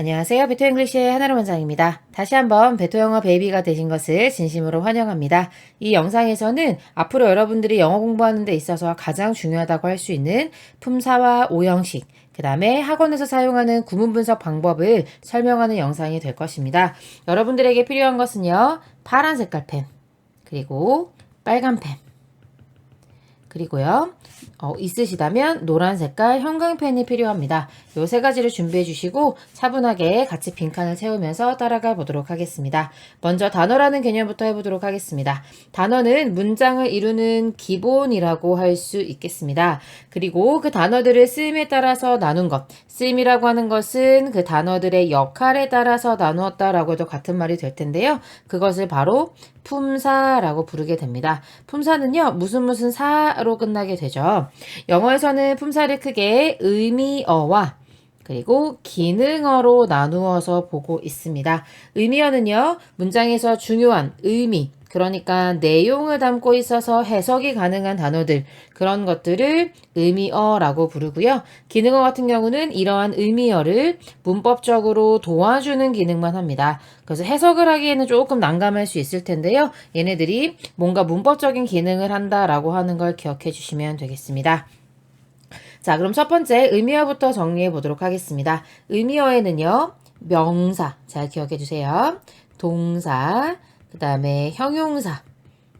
안녕하세요. 베토 잉글리시의 하나로 원장입니다. 다시 한번 베토 영어 베이비가 되신 것을 진심으로 환영합니다. 이 영상에서는 앞으로 여러분들이 영어 공부하는 데 있어서 가장 중요하다고 할 수 있는 품사와 오형식, 그 다음에 학원에서 사용하는 구문 분석 방법을 설명하는 영상이 될 것입니다. 여러분들에게 필요한 것은요, 파란 색깔 펜, 그리고 빨간 펜, 그리고요, 어, 있으시다면 노란 색깔 형광펜이 필요합니다. 요 세 가지를 준비해 주시고 차분하게 같이 빈칸을 채우면서 따라가 보도록 하겠습니다. 먼저 단어라는 개념부터 해보도록 하겠습니다. 단어는 문장을 이루는 기본이라고 할 수 있겠습니다. 그리고 그 단어들을 쓰임에 따라서 나눈 것. 쓰임이라고 하는 것은 그 단어들의 역할에 따라서 나누었다라고 해도 같은 말이 될 텐데요. 그것을 바로 품사라고 부르게 됩니다. 품사는요, 무슨 무슨 사로 끝나게 되죠. 영어에서는 품사를 크게 의미어와 그리고 기능어로 나누어서 보고 있습니다. 의미어는요, 문장에서 중요한 의미, 그러니까 내용을 담고 있어서 해석이 가능한 단어들, 그런 것들을 의미어라고 부르고요. 기능어 같은 경우는 이러한 의미어를 문법적으로 도와주는 기능만 합니다. 그래서 해석을 하기에는 조금 난감할 수 있을 텐데요. 얘네들이 뭔가 문법적인 기능을 한다라고 하는 걸 기억해 주시면 되겠습니다. 자, 그럼 첫 번째 의미어부터 정리해 보도록 하겠습니다. 의미어에는요, 명사, 잘 기억해 주세요. 동사, 그 다음에 형용사,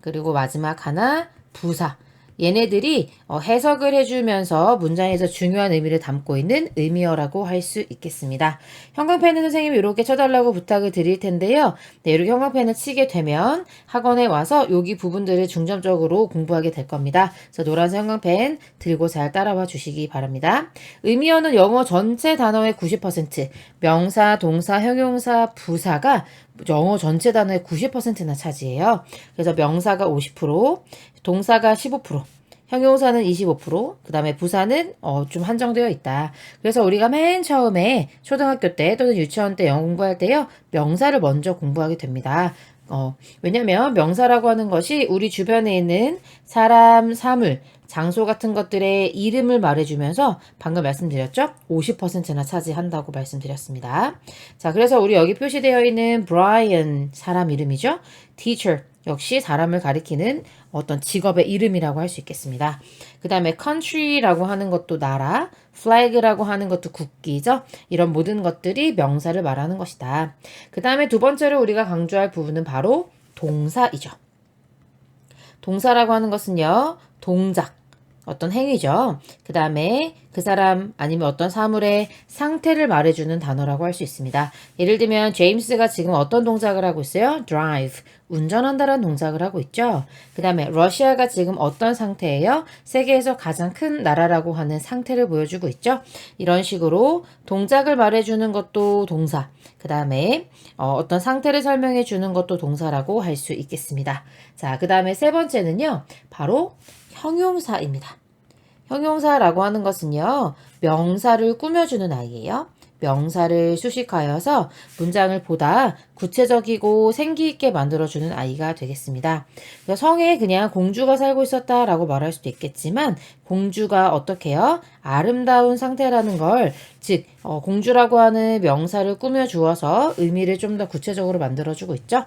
그리고 마지막 하나, 부사. 얘네들이 어, 해석을 해주면서 문장에서 중요한 의미를 담고 있는 의미어라고 할 수 있겠습니다. 형광펜은 선생님이 이렇게 쳐달라고 부탁을 드릴 텐데요. 네, 이렇게 형광펜을 치게 되면 학원에 와서 여기 부분들을 중점적으로 공부하게 될 겁니다. 그래서 노란색 형광펜 들고 잘 따라와 주시기 바랍니다. 의미어는 영어 전체 단어의 90%, 명사, 동사, 형용사, 부사가 영어 전체 단어의 90%나 차지해요. 그래서 명사가 50%, 동사가 15%, 형용사는 25%, 그 다음에 부사는 어, 좀 한정되어 있다. 그래서 우리가 맨 처음에 초등학교 때 또는 유치원 때 영어 공부할 때요, 명사를 먼저 공부하게 됩니다. 어, 왜냐면 명사라고 하는 것이 우리 주변에 있는 사람, 사물, 장소 같은 것들의 이름을 말해주면서 방금 말씀드렸죠? 50%나 차지한다고 말씀드렸습니다. 자, 그래서 우리 여기 표시되어 있는 브라이언 사람 이름이죠? teacher 역시 사람을 가리키는 어떤 직업의 이름이라고 할 수 있겠습니다. 그 다음에 country라고 하는 것도 나라, flag라고 하는 것도 국기죠. 이런 모든 것들이 명사를 말하는 것이다. 그 다음에 두 번째로 우리가 강조할 부분은 바로 동사이죠. 동사라고 하는 것은요, 동작, 어떤 행위죠. 그 다음에 그 사람 아니면 어떤 사물의 상태를 말해주는 단어라고 할 수 있습니다. 예를 들면 제임스가 지금 어떤 동작을 하고 있어요? drive, 운전한다라는 동작을 하고 있죠. 그 다음에 러시아가 지금 어떤 상태예요? 세계에서 가장 큰 나라라고 하는 상태를 보여주고 있죠. 이런 식으로 동작을 말해주는 것도 동사, 그 다음에 어, 떤 상태를 설명해 주는 것도 동사라고 할 수 있겠습니다. 자, 그 다음에 세 번째는요. 바로 형용사입니다. 형용사라고 하는 것은요, 명사를 꾸며주는 아이예요. 명사를 수식하여서 문장을 보다 구체적이고 생기있게 만들어주는 아이가 되겠습니다. 성에 그냥 공주가 살고 있었다라고 말할 수도 있겠지만, 공주가 어떻게 해요? 아름다운 상태라는 걸, 즉, 어, 공주라고 하는 명사를 꾸며주어서 의미를 좀 더 구체적으로 만들어주고 있죠.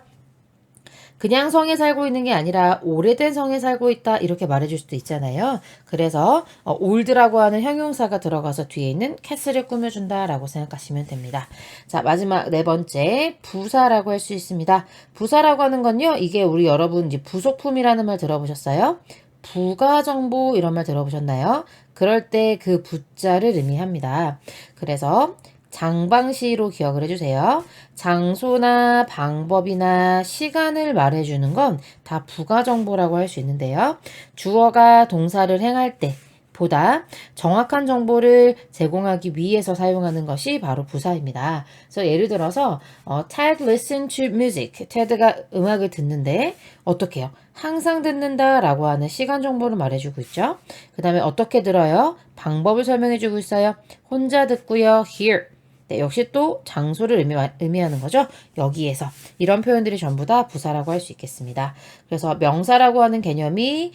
그냥 성에 살고 있는 게 아니라 오래된 성에 살고 있다 이렇게 말해줄 수도 있잖아요. 그래서 어, 올드라고 하는 형용사가 들어가서 뒤에 있는 캐슬을 꾸며준다라고 생각하시면 됩니다. 자 마지막 네 번째 부사라고 할 수 있습니다. 부사라고 하는 건요 이게 우리 여러분 이제 부속품이라는 말 들어보셨어요? 부가정보 이런 말 들어보셨나요? 그럴 때 그 부자를 의미합니다. 그래서 장방시로 기억을 해주세요. 장소나 방법이나 시간을 말해주는 건 다 부가정보라고 할 수 있는데요. 주어가 동사를 행할 때 보다 정확한 정보를 제공하기 위해서 사용하는 것이 바로 부사입니다. 그래서 예를 들어서 어, Ted listen to music. 테드가 음악을 듣는데 어떻게 해요? 항상 듣는다라고 하는 시간 정보를 말해주고 있죠. 그 다음에 어떻게 들어요? 방법을 설명해주고 있어요. 혼자 듣고요. Hear. 네, 역시 또 장소를 의미, 의미 하는 거죠. 여기에서 이런 표현들이 전부 다 부사라고 할 수 있겠습니다. 그래서 명사라고 하는 개념이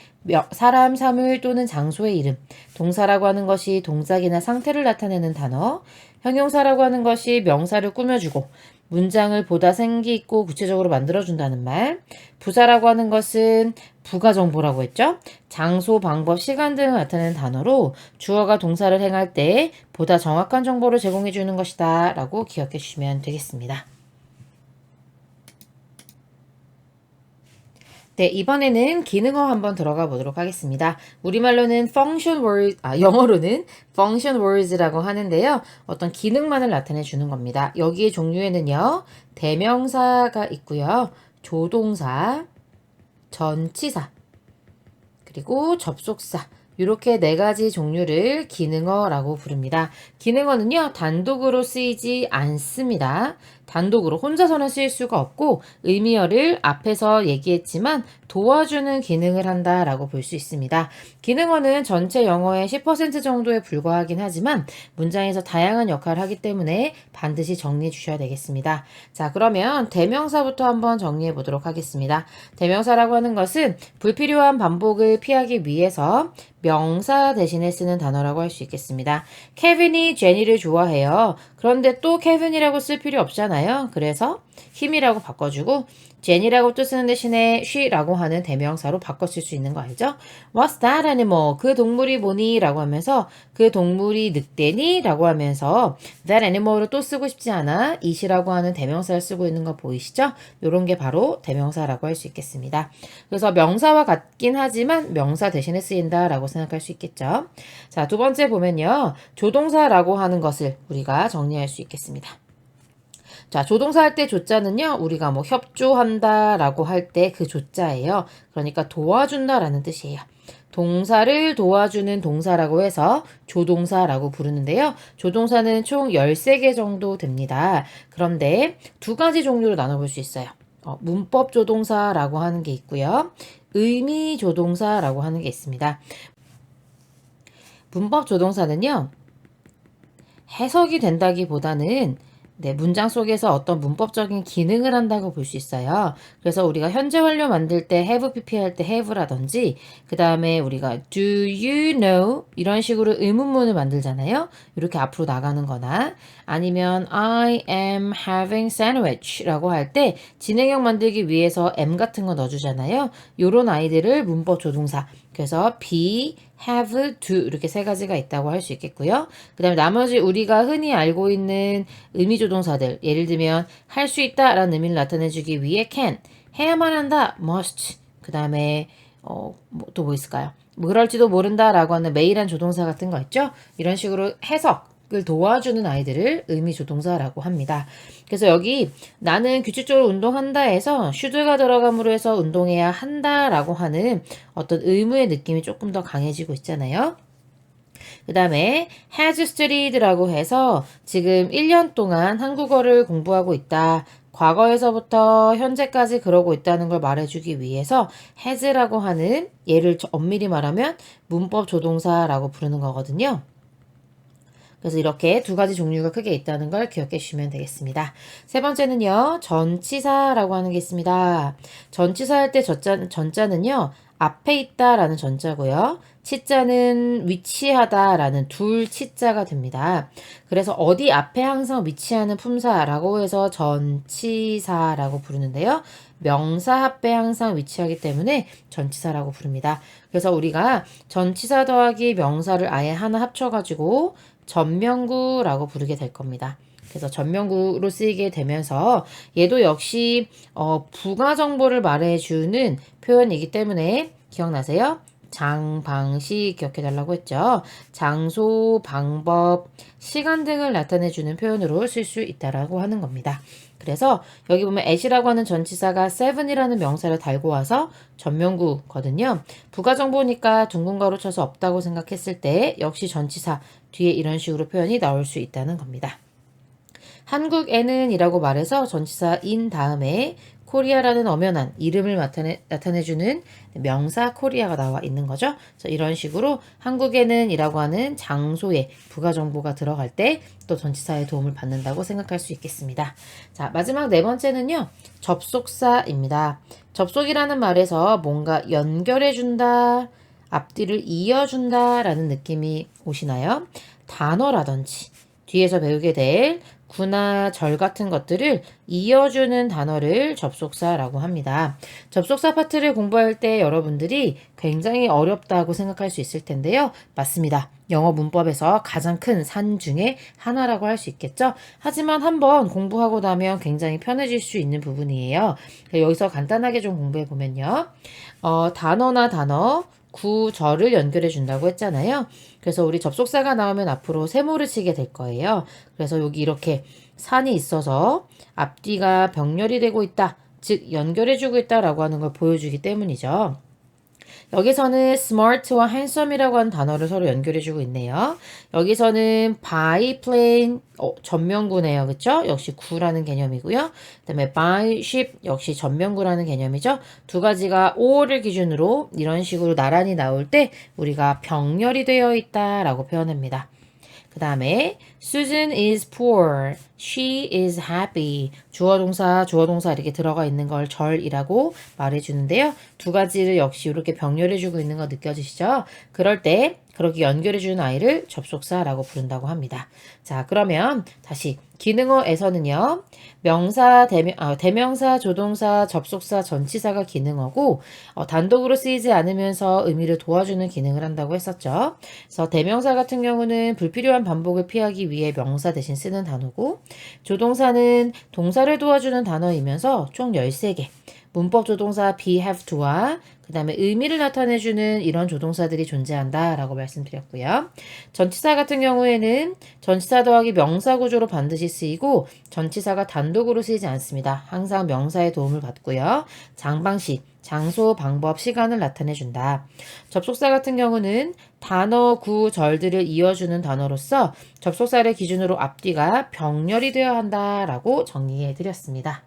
사람, 사물 또는 장소의 이름, 동사라고 하는 것이 동작이나 상태를 나타내는 단어, 형용사라고 하는 것이 명사를 꾸며주고 문장을 보다 생기 있고 구체적으로 만들어준다는 말. 부사라고 하는 것은 부가 정보라고 했죠. 장소, 방법, 시간 등을 나타내는 단어로 주어가 동사를 행할 때 보다 정확한 정보를 제공해 주는 것이다 라고 기억해 주시면 되겠습니다. 네, 이번에는 기능어 한번 들어가 보도록 하겠습니다. 우리말로는 function word, 아, 영어로는 function words라고 하는데요. 어떤 기능만을 나타내 주는 겁니다. 여기에 종류에는요, 대명사가 있고요, 조동사, 전치사, 그리고 접속사, 이렇게 네 가지 종류를 기능어라고 부릅니다. 기능어는요, 단독으로 쓰이지 않습니다. 단독으로 혼자서는 쓰일 수가 없고 의미어를 앞에서 얘기했지만 도와주는 기능을 한다라고 볼 수 있습니다. 기능어는 전체 영어의 10% 정도에 불과하긴 하지만 문장에서 다양한 역할을 하기 때문에 반드시 정리해 주셔야 되겠습니다. 자, 그러면 대명사부터 한번 정리해 보도록 하겠습니다. 대명사라고 하는 것은 불필요한 반복을 피하기 위해서 명사 대신에 쓰는 단어라고 할 수 있겠습니다. 케빈이 제니를 좋아해요. 그런데 또 케빈이라고 쓸 필요 없잖아요. 그래서 힘이라고 바꿔주고 제니라고 또 쓰는 대신에 she라고 하는 대명사로 바꿔쓸 수 있는 거 알죠? What's that animal? 그 동물이 뭐니? 라고 하면서 그 동물이 늑대니? 라고 하면서 that animal을 또 쓰고 싶지 않아 it이라고 하는 대명사를 쓰고 있는 거 보이시죠? 요런 게 바로 대명사라고 할 수 있겠습니다. 그래서 명사와 같긴 하지만 명사 대신에 쓰인다 라고 생각할 수 있겠죠? 자, 두 번째 보면요. 조동사라고 하는 것을 우리가 정리할 수 있겠습니다. 자, 조동사 할 때 조자는요, 우리가 뭐 협조한다 라고 할 때 그 조자예요. 그러니까 도와준다 라는 뜻이에요. 동사를 도와주는 동사라고 해서 조동사라고 부르는데요. 조동사는 총 13개 정도 됩니다. 그런데 두 가지 종류로 나눠볼 수 있어요. 어, 문법 조동사라고 하는 게 있고요. 의미 조동사라고 하는 게 있습니다. 문법 조동사는요, 해석이 된다기보다는 네, 문장 속에서 어떤 문법적인 기능을 한다고 볼 수 있어요. 그래서 우리가 현재 완료 만들 때 have pp 할 때 have라든지 그 다음에 우리가 do you know 이런 식으로 의문문을 만들잖아요. 이렇게 앞으로 나가는 거나 아니면 I am having sandwich라고 할 때 진행형 만들기 위해서 am 같은 거 넣어주잖아요. 요런 아이들을 문법 조동사 그래서 be, have, do 이렇게 세 가지가 있다고 할 수 있겠고요. 그 다음에 나머지 우리가 흔히 알고 있는 의미조동사들 예를 들면 할 수 있다 라는 의미를 나타내주기 위해 can, 해야만 한다, must 그 다음에 어, 뭐, 또뭐 있을까요? 뭐 그럴지도 모른다 라고 하는 매일한 조동사 같은 거 있죠? 이런 식으로 해석 을 도와주는 아이들을 의미 조동사라고 합니다. 그래서 여기 나는 규칙적으로 운동한다 해서 should가 들어감으로 해서 운동해야 한다라고 하는 어떤 의무의 느낌이 조금 더 강해지고 있잖아요. 그 다음에 has studied라고 해서 지금 1년 동안 한국어를 공부하고 있다. 과거에서부터 현재까지 그러고 있다는 걸 말해주기 위해서 has라고 하는 예를 엄밀히 말하면 문법 조동사라고 부르는 거거든요. 그래서 이렇게 두 가지 종류가 크게 있다는 걸 기억해 주시면 되겠습니다. 세 번째는요, 전치사라고 하는 게 있습니다. 전치사 할 때 전자, 전자는요, 앞에 있다 라는 전자고요. 치자는 위치하다 라는 둘 치자가 됩니다. 그래서 어디 앞에 항상 위치하는 품사라고 해서 전치사라고 부르는데요. 명사 앞에 항상 위치하기 때문에 전치사라고 부릅니다. 그래서 우리가 전치사 더하기 명사를 아예 하나 합쳐가지고 전명구라고 부르게 될 겁니다. 그래서 전명구로 쓰이게 되면서 얘도 역시 어, 부가 정보를 말해주는 표현이기 때문에 기억나세요? 장, 방, 시 기억해 달라고 했죠. 장소, 방법, 시간 등을 나타내주는 표현으로 쓸 수 있다라고 하는 겁니다. 그래서 여기 보면 at이라고 하는 전치사가 seven이라는 명사를 달고 와서 전명구거든요. 부가 정보니까 둥근 가로 쳐서 없다고 생각했을 때 역시 전치사 뒤에 이런 식으로 표현이 나올 수 있다는 겁니다. 한국에는 이라고 말해서 전치사 인 다음에 코리아라는 엄연한 이름을 나타내, 나타내주는 명사 코리아가 나와 있는 거죠. 그래서 이런 식으로 한국에는 이라고 하는 장소에 부가 정보가 들어갈 때 또 전치사의 도움을 받는다고 생각할 수 있겠습니다. 자, 마지막 네 번째는요. 접속사입니다. 접속이라는 말에서 뭔가 연결해준다, 앞뒤를 이어준다 라는 느낌이 오시나요? 단어라든지 뒤에서 배우게 될 구나 절 같은 것들을 이어주는 단어를 접속사라고 합니다. 접속사 파트를 공부할 때 여러분들이 굉장히 어렵다고 생각할 수 있을 텐데요. 맞습니다. 영어 문법에서 가장 큰 산 중에 하나라고 할 수 있겠죠. 하지만 한번 공부하고 나면 굉장히 편해질 수 있는 부분이에요. 여기서 간단하게 좀 공부해 보면요. 어, 단어나 단어, 구절을 연결해 준다고 했잖아요. 그래서 우리 접속사가 나오면 앞으로 세모를 치게 될 거예요. 그래서 여기 이렇게 산이 있어서 앞뒤가 병렬이 되고 있다. 즉 연결해 주고 있다라고 하는 걸 보여주기 때문이죠. 여기서는 smart와 handsome이라고 하는 단어를 서로 연결해주고 있네요. 여기서는 biplane 어, 전면구네요. 그쵸? 역시 구라는 개념이고요. 그 다음에 by ship 역시 전면구라는 개념이죠. 두 가지가 or를 기준으로 이런 식으로 나란히 나올 때 우리가 병렬이 되어 있다 라고 표현합니다. 그 다음에 Susan is poor. She is happy. 주어 동사, 주어 동사 이렇게 들어가 있는 걸 절이라고 말해 주는데요. 두 가지를 역시 이렇게 병렬해 주고 있는 거 느껴지시죠? 그럴 때 그렇게 연결해 주는 아이를 접속사라고 부른다고 합니다. 자, 그러면 다시 기능어에서는요, 명사, 대명, 아, 대명사, 조동사, 접속사, 전치사가 기능어고, 어, 단독으로 쓰이지 않으면서 의미를 도와주는 기능을 한다고 했었죠. 그래서 대명사 같은 경우는 불필요한 반복을 피하기 위해 명사 대신 쓰는 단어고, 조동사는 동사를 도와주는 단어이면서 총 13개, 문법 조동사 be, have to와 그 다음에 의미를 나타내주는 이런 조동사들이 존재한다 라고 말씀드렸고요. 전치사 같은 경우에는 전치사 더하기 명사 구조로 반드시 쓰이고 전치사가 단독으로 쓰이지 않습니다. 항상 명사의 도움을 받고요. 장방식, 장소, 방법, 시간을 나타내준다. 접속사 같은 경우는 단어, 구, 절들을 이어주는 단어로서 접속사를 기준으로 앞뒤가 병렬이 되어야 한다라고 정리해 드렸습니다.